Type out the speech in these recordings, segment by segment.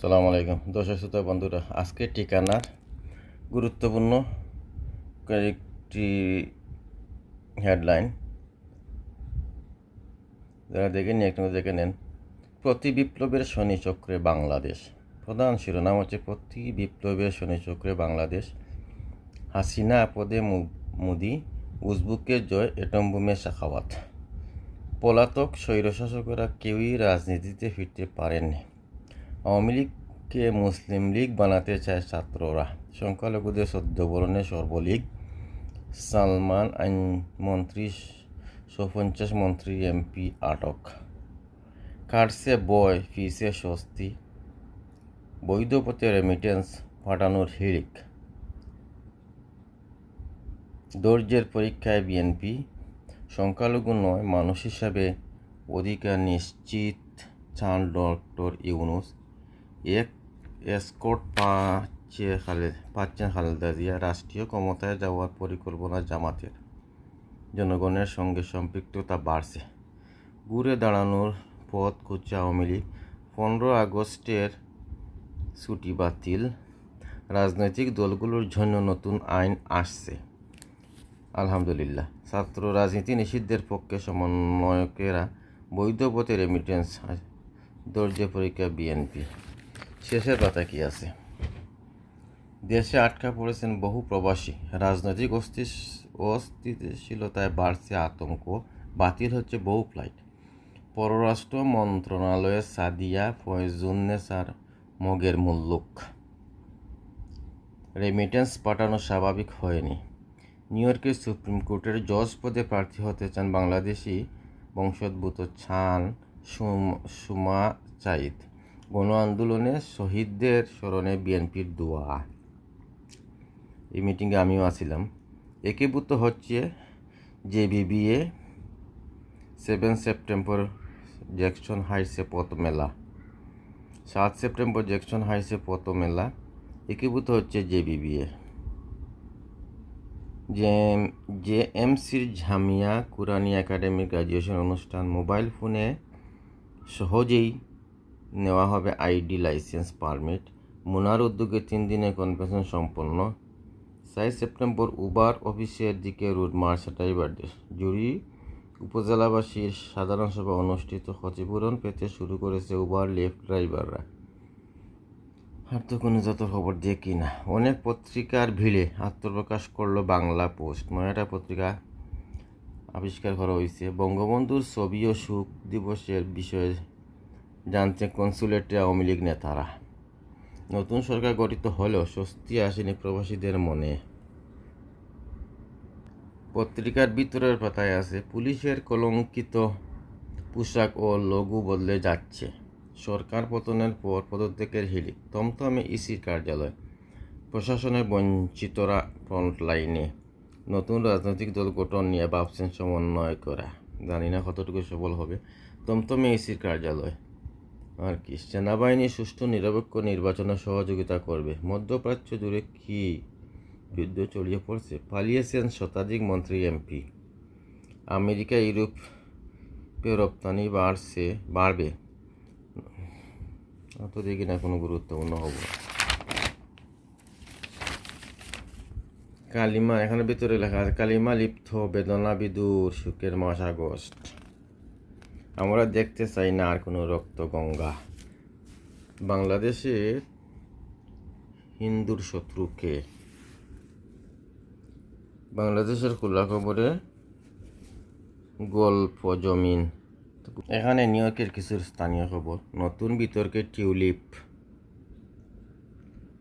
সালাম আলাইকুম। দর্শক শ্রোতা, বন্ধুরা, আজকে ঠিকানার গুরুত্বপূর্ণ কয়েকটি হেডলাইন যারা দেখে নিয়ে একটু দেখে নেন। প্রতি বিপ্লবের শনিচক্রে বাংলাদেশ। প্রধান শিরোনাম হচ্ছে, প্রতি বিপ্লবের শনিচক্রে বাংলাদেশ। হাসিনা আপদে মুদি উজবুকের জয় এটম্বুমে শাখাওয়াত। পলাতক স্বৈরশাসকেরা কেউই রাজনীতিতে ফিরতে পারেননি। আওয়ামী লীগকে মুসলিম লীগ বানাতে চায় ছাত্ররা। সংখ্যালঘুদের সদ্য বরণের সর্বলীগ। সালমান আইন মন্ত্রী পঞ্চাশ মন্ত্রী, এমপি আটক। কাটছে বয় ফিসে স্বস্তি। বৈধ পথে রেমিটেন্স পাঠানোর হিড়িক। দর্জের পরীক্ষায় বিএনপি সংখ্যালঘু নয়, মানুষ হিসাবে অধিকার নিশ্চিত। চান ডক্টর ইউনুস। এক এসকোট পাচ্ছে খালে পাচ্ছেন খালেদা জিয়া রাষ্ট্রীয় ক্ষমতায় যাওয়ার পরিকল্পনা জামাতের জনগণের সঙ্গে সম্পৃক্ততা বাড়ছে ঘুরে দাঁড়ানোর পথ খুঁজছে আওয়ামী লীগ পনেরো আগস্টের ছুটি বাতিল রাজনৈতিক দলগুলোর জন্য নতুন আইন আসছে আলহামদুলিল্লাহ ছাত্র রাজনীতি নিষিদ্ধের পক্ষে সমন্বয়কেরা বৈধ পথে রেমিটেন্স দর্জে পরীক্ষা বিএনপি শেষের পাতা কি আছে? দেশে আটকা পড়েছেন বহু প্রবাসী। রাজনৈতিক অস্থি- অস্থিতিশীলতায় বাড়ছে আতঙ্ক। বাতিল হচ্ছে বহু ফ্লাইট। পররাষ্ট্র মন্ত্রণালয়ের সাদিয়া ফয়জুন্নেসার মগের মুল্লুক রেমিটেন্স পাঠানো স্বাভাবিক হয়নি। নিউ ইয়র্কের সুপ্রিম কোর্টের জজ পদে প্রার্থী হতে চান বাংলাদেশি বংশোদ্ভূত ছান সুমা চাইদ। গণ আন্দোলনে শহীদদের স্মরণে বিএনপির দোয়া। এই মিটিংয়ে আমিও আছিলাম। একীভূত হচ্ছে যে বিবিএ সেভেন সেপ্টেম্বর জ্যাকসন হাইসে পথ মেলা সাত সেপ্টেম্বর জ্যাকসন হাইসে পথ মেলা একীভূত হচ্ছে যে বিবিএ যে জে এমসির ঝামিয়া কুরানি একাডেমি গ্রাজুয়েশন অনুষ্ঠান মোবাইল ফোনে সহজেই নেওয়া হবে আইডি লাইসেন্স পারমিট। মুনার উদ্যোগে তিন দিনের কনভেনশন সম্পন্ন। সাত সেপ্টেম্বর উবার অফিসের দিকে রুট মার্চ ড্রাইভারদের জুড়ি উপজেলাবাসীর সাধারণ সভা অনুষ্ঠিত। ক্ষতিপূরণ পেতে শুরু করেছে উবার লেফট ড্রাইভাররা। আর তো কোনো যত খবর দেখি না। অনেক পত্রিকার ভিড়ে আত্মপ্রকাশ করল বাংলা পোস্ট। নয়টা পত্রিকা আবিষ্কার করা হয়েছে। বঙ্গবন্ধুর ছবি ও সুখ দিবসের বিষয়ে জানতে কনসুলেটে আওয়ামী লীগ নেতারা। নতুন সরকার গঠিত হলেও স্বস্তি আসেনি প্রবাসীদের মনে। পত্রিকার ভিতরের পাতায় আছে, পুলিশের কলঙ্কিত পোশাক ও লঘু বদলে যাচ্ছে। সরকার পতনের পর পদত্যাগের হিলি তমতমে ইসির কার্যালয়। প্রশাসনের বঞ্চিতরা ফ্রন্টলাইনে, নতুন রাজনৈতিক দল গঠন নিয়ে ভাবছেন সমন্বয় করা জানি না কতটুকু সফল হবে। তমতমে ইসির কার্যালয়। আর কি সেনাবাহিনী সুষ্ঠু নিরপেক্ষ নির্বাচনে সহযোগিতা করবে। মধ্যপ্রাচ্য জুড়ে কি যুদ্ধ ছড়িয়ে পড়ছে? পালিয়েছেন শতাধিক মন্ত্রী, এমপি। আমেরিকা, ইউরোপে রপ্তানি বাড়ছে, বাড়বে? অত দেখি না, কোনো গুরুত্বপূর্ণ খবর। কালিমা, এখানে ভিতরে লেখা আছে, কালিমা লিপ্ত বেদনা বিদুর সুখের মাস আগস্ট। আমরা দেখতে চাই না আর কোনো রক্ত গঙ্গা। বাংলাদেশে হিন্দুর শত্রুকে। বাংলাদেশের খোলা খবরে গল্প জমিন। এখানে নিউ ইয়র্কের কিছু স্থানীয় খবর। নতুন বিতর্কে টিউলিপ।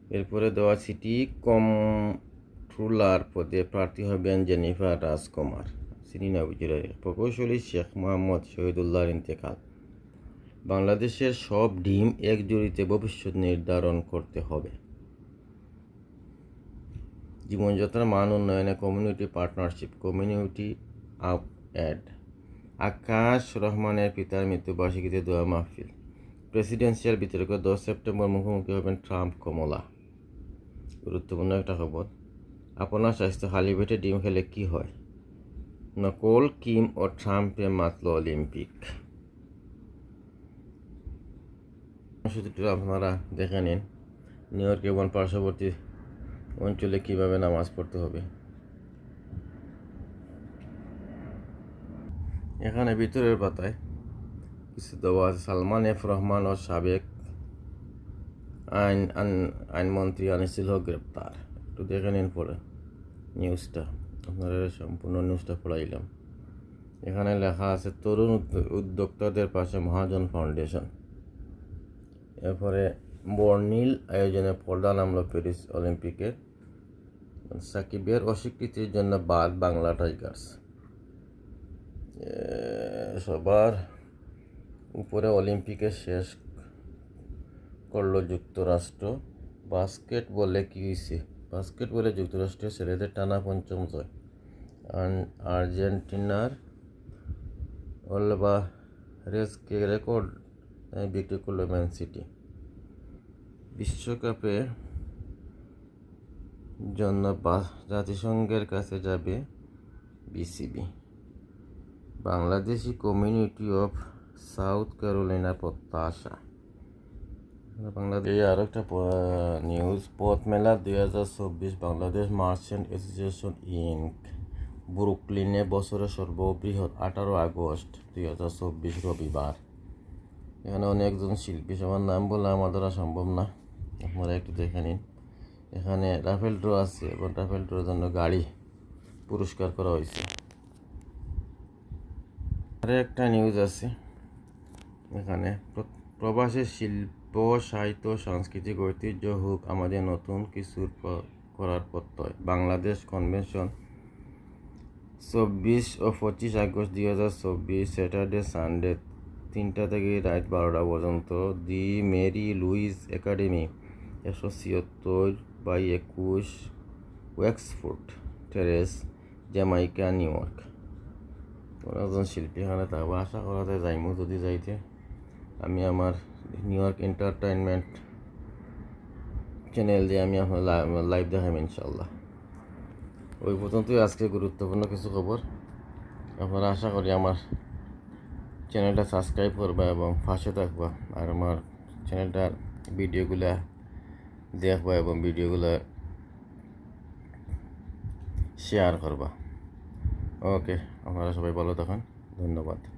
এরপরে দেওয়া সিটি কন্ট্রোলার পদে প্রার্থী হবেন জেনিফার রাজকুমার। সিনিনা বিজয়ের প্রকৌশলী শেখ মোহাম্মদ শহীদুল্লাহর ইন্তেকাল। বাংলাদেশের সব ডিম এক জুড়িতে ভবিষ্যৎ নির্ধারণ করতে হবে। জীবনযাত্রার মান উন্নয়নে community partnership, community update. Akash রহমানের পিতার মৃত্যুবার্ষিকীতে দোয়া মাহফিল। প্রেসিডেন্সিয়াল বিতর্ক, দশ সেপ্টেম্বর মুখোমুখি হবেন ট্রাম্প, কমলা। গুরুত্বপূর্ণ একটা খবর, আপনার স্বাস্থ্য খালি পেটে ডিম খেলে কি হয়? নকল, কিম ও ট্রাম্পে মাতল অলিম্পিক। কর্মসূচিটা আপনারা দেখে নিন, নিউ ইয়র্ক এবং পার্শ্ববর্তী অঞ্চলে কীভাবে নামাজ পড়তে হবে। এখানে ভিতরের পাতায় কিছু দেওয়া আছে, সালমান এফ রহমান ও সাবেক আইন- আইনমন্ত্রী আনিসুল হক গ্রেপ্তার। একটু দেখে নিন পরে, নিউজটা। আপনারা সম্পূর্ণ নিউজটা পড়াইলাম। এখানে লেখা আছে, তরুণ উদ্য- উদ্যোক্তাদের পাশে মহাজন ফাউন্ডেশন। এরপরে, বর্ণিল আয়োজনে পর্দা নামল প্যারিস অলিম্পিকের। সাকিবের অস্বীকৃতির জন্য বাদ বাংলা টাইগার্স। সবার উপরে অলিম্পিকে শেষ করল যুক্তরাষ্ট্র। বাস্কেট বলে কি হয়েছে বাস্কেট বলে যুক্তরাষ্ট্রের ছেলেদের টানা পঞ্চম জয়। আর্জেন্টিনার অলবা রেসকে রেকর্ড বিক্রি করল ম্যান সিটি। বিশ্বকাপে জন্য জাতিসংঘের কাছে যাবে BCB. Bangladeshi community of South Carolina প্রত্যাশা। বাংলাদেশ আর একটা নিউজ পথ মেলা দুই হাজার চব্বিশ বাংলাদেশ মার্চেন্ট অ্যাসোসিয়েশন ইনক ব্রুকলিনে বছরের সর্ববৃহৎ আঠারো আগস্ট দুই হাজার চব্বিশ রবিবার। এখানে অনেকজন শিল্পী, সবার নাম বলে আমার দ্বারা সম্ভব না। আপনারা একটু দেখে নিন। এখানে রাফেল ড্র আছে এবং রাফেল ড্রোর জন্য গাড়ি পুরস্কার করা হয়েছে। আরে একটা নিউজ আছে। এখানে প্র- প্রবাসী শিল্প, সাহিত্য, সাংস্কৃতিক ঐতিহ্য হোক, আমাদের নতুন কিছু করার প্রত্যয়। বাংলাদেশ কনভেনশন চব্বিশ ও পঁচিশ আগস্ট দুই হাজার চব্বিশ, স্যাটারডে, সানডে, তিনটা থেকে রাত বারোটা পর্যন্ত দি মেরি লুইস একাডেমি, একশো ছিয়াত্তর বাই একুশ Wexford Terrace, Jamaica, New York. একজন শিল্পী এখানে থাকব আশা করা যায়, যাইমু যদি যাইতে। আমি আমার নিউ ইয়র্ক এন্টারটেনমেন্ট চ্যানেল দিয়ে আমি আপনার লাইভ দেখাম ইনশাল্লাহ ওই পর্যন্তই আজকে গুরুত্বপূর্ণ কিছু খবর। আপনারা আশা করি আমার চ্যানেলটা সাবস্ক্রাইব করবা এবং পাশে থাকবা আর আমার চ্যানেলটার ভিডিওগুলা দেখবা এবং ভিডিওগুলো শেয়ার করবা। ওকে আপনারা সবাই ভালো থাকুন। ধন্যবাদ।